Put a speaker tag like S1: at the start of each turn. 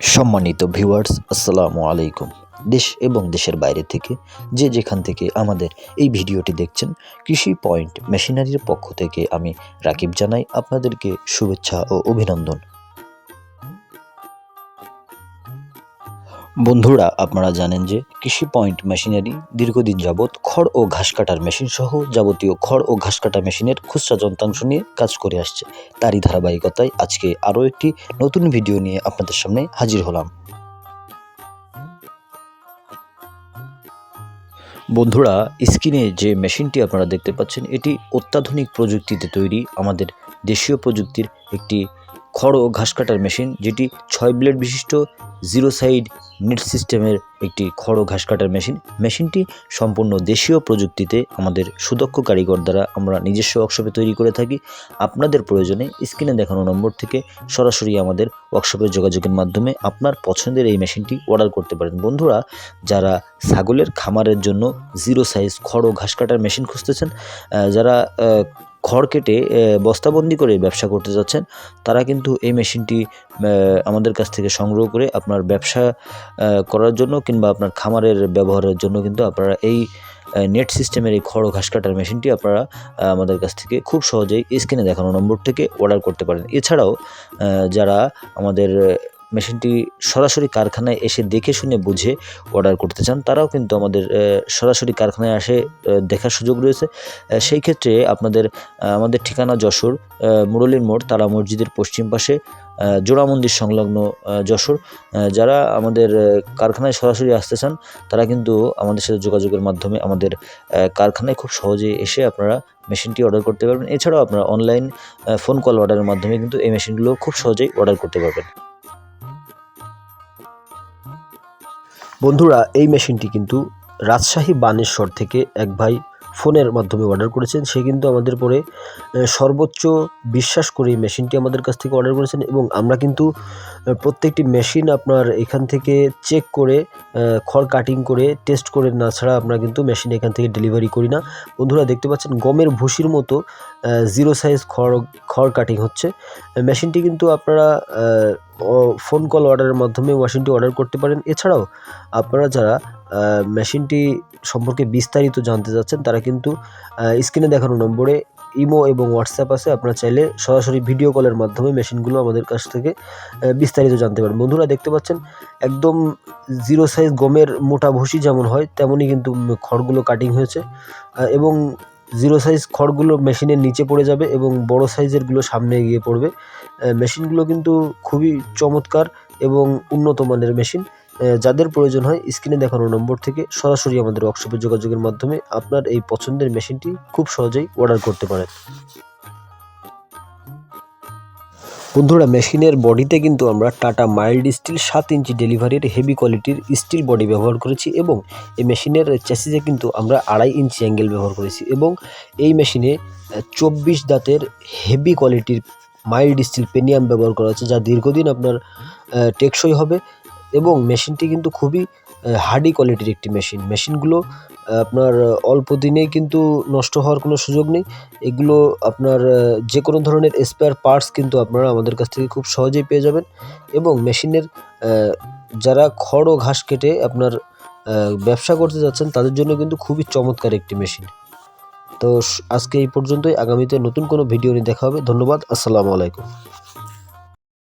S1: সম্মানিত ভিউয়ার্স, আসসালামু আলাইকুম। দেশ এবং দেশের বাইরে থেকে যে যেখান থেকে আমাদের এই ভিডিওটি দেখছেন, কৃষি পয়েন্ট মেশিনারির পক্ষ থেকে আমি রাকিব জানাই আপনাদেরকে শুভেচ্ছা ও অভিনন্দন। বন্ধুরা, আপনারা জানেন যে কৃষি পয়েন্ট মেশিনারি দীর্ঘদিন যাবৎ খড় ও ঘাস কাটার মেশিন সহ যাবতীয় খড় ও ঘাস কাটা মেশিনের খুচরা যন্ত্রাংশ নিয়ে কাজ করে আসছে। তারই ধারাবাহিকতায় আজকে আরও একটি নতুন ভিডিও নিয়ে আপনাদের সামনে হাজির হলাম। বন্ধুরা, স্ক্রিনে যে মেশিনটি আপনারা দেখতে পাচ্ছেন, এটি অত্যাধুনিক প্রযুক্তিতে তৈরি আমাদের দেশীয় প্রযুক্তির একটি খড় ও ঘাস কাটার মেশিন, যেটি ছয় ব্লেড বিশিষ্ট জিরো সাইড নেট সিস্টেমের একটি খড় ও ঘাস কাটার মেশিন। মেশিনটি সম্পূর্ণ দেশীয় প্রযুক্তিতে আমাদের সুদক্ষ কারিগর দ্বারা আমরা নিজস্ব ওয়ার্কশপে তৈরি করে থাকি। আপনাদের প্রয়োজনে স্ক্রিনে দেখানো নম্বর থেকে সরাসরি আমাদের ওয়ার্কশপে যোগাযোগের মাধ্যমে আপনার পছন্দের এই মেশিনটি অর্ডার করতে পারেন। বন্ধুরা, যারা ছাগলের খামারের জন্য জিরো সাইজ খড় ও ঘাস কাটার মেশিন খুঁজতেছেন যারা খড় কেটে বস্তাবন্দি করে ব্যবসা করতে যাচ্ছেন, তারা কিন্তু এই মেশিনটি আমাদের কাছ থেকে সংগ্রহ করে আপনার ব্যবসা করার জন্য কিংবা আপনার খামারের ব্যবহারের জন্য কিন্তু আপনারা এই নেট সিস্টেমের এই খড় ঘাস কাটার মেশিনটি আপনারা আমাদের কাছ থেকে খুব সহজেই স্ক্রিনে দেখানো নম্বর থেকে অর্ডার করতে পারেন। এছাড়াও যারা আমাদের মেশিনটি সরাসরি কারখানায় এসে দেখে শুনে বুঝে অর্ডার করতে চান, তারাও কিন্তু আমাদের সরাসরি কারখানায় আসে দেখার সুযোগ রয়েছে। সেই ক্ষেত্রে আপনাদের আমাদের ঠিকানা যশোর মুরলীর মোড়, তারা মসজিদের পশ্চিম পাশে জোড়া মন্দির সংলগ্ন যশোর। যারা আমাদের কারখানায় সরাসরি আসতে চান, তারা কিন্তু আমাদের সাথে যোগাযোগের মাধ্যমে আমাদের কারখানায় খুব সহজে এসে আপনারা মেশিনটি অর্ডার করতে পারবেন। এছাড়াও আপনারা অনলাইন ফোন কল অর্ডারের মাধ্যমে কিন্তু এই মেশিনগুলো খুব সহজেই অর্ডার করতে পারবেন।
S2: বন্ধুরা, এই মেশিনটি কিন্তু রাজশাহী বানেশ্বর থেকে এক ভাই ফোনের মাধ্যমে অর্ডার করেছেন। সে কিন্তু আমাদের পরে সর্বোচ্চ বিশ্বাস করে এই মেশিনটি আমাদের কাছ থেকে অর্ডার করেছেন এবং আমরা কিন্তু প্রত্যেকটি মেশিন আপনার এখান থেকে চেক করে খড় কাটিং করে টেস্ট করে না ছাড়া আমরা কিন্তু মেশিন এখান থেকে ডেলিভারি করি না। বন্ধুরা, দেখতে পাচ্ছেন গমের ভুসির মতো জিরো সাইজ খড় খড় কাটিং হচ্ছে। মেশিনটি কিন্তু আপনারা ফোন কল অর্ডারের মাধ্যমে মেশিনটি অর্ডার করতে পারেন। এছাড়াও আপনারা যারা মেশিনটি সম্পর্কে বিস্তারিত জানতে চাচ্ছেন, তারা কিন্তু স্ক্রিনে দেখানো নম্বরে ইমো এবং হোয়াটসঅ্যাপ আছে। আপনারা চাইলে সরাসরি ভিডিও কলের মাধ্যমে মেশিনগুলো আমাদের কাছ থেকে বিস্তারিত জানতে পারেন। বন্ধুরা, দেখতে পাচ্ছেন, একদম জিরো সাইজ গমের মোটা ভুসি যেমন হয়, তেমনই কিন্তু খড়গুলো কাটিং হয়েছে। এবং জিরো সাইজ খড়গুলো মেশিনের নিচে পড়ে যাবে এবং বড় সাইজেরগুলো সামনে এগিয়ে পড়বে। মেশিনগুলো কিন্তু খুবই চমৎকার এবং উন্নত মানের মেশিন। যাদের প্রয়োজন হয় স্ক্রিনে দেখানো নম্বর থেকে সরাসরি আমাদের ওয়ার্কশপে যোগাযোগের মাধ্যমে আপনার এই পছন্দের মেশিনটি খুব সহজেই অর্ডার করতে পারেন। বন্ধুরা, মেশিনের বডিতে কিন্তু আমরা টাটা মাইল্ড স্টিল সাত ইঞ্চি ডেলিভারির হেভি কোয়ালিটির স্টিল বডি ব্যবহার করেছি এবং এই মেশিনের চ্যাসিসে কিন্তু আমরা আড়াই ইঞ্চি অ্যাঙ্গেল ব্যবহার করেছি এবং এই মেশিনে চব্বিশ দাঁতের হেভি কোয়ালিটির মাইল্ড স্টিল পেনিয়াম ব্যবহার করা হচ্ছে, যা দীর্ঘদিন আপনার টেকসই হবে এবং মেশিনটি কিন্তু খুবই হার্ডি কোয়ালিটির একটি মেশিন মেশিনগুলো আপনার অল্প দিনেই কিন্তু নষ্ট হওয়ার কোনো সুযোগ নেই। এগুলো আপনার যে কোনো ধরনের স্পেয়ার পার্টস কিন্তু আপনারা আমাদের কাছ থেকে খুব সহজেই পেয়ে যাবেন। এবং মেশিনের যারা খড় ও ঘাস কেটে আপনার ব্যবসা করতে যাচ্ছেন, তাদের জন্য কিন্তু খুবই চমৎকার একটি মেশিন তো আজকে এই পর্যন্তই। আগামীতে নতুন কোনো ভিডিও নিয়ে দেখা হবে। ধন্যবাদ। আসসালামু আলাইকুম।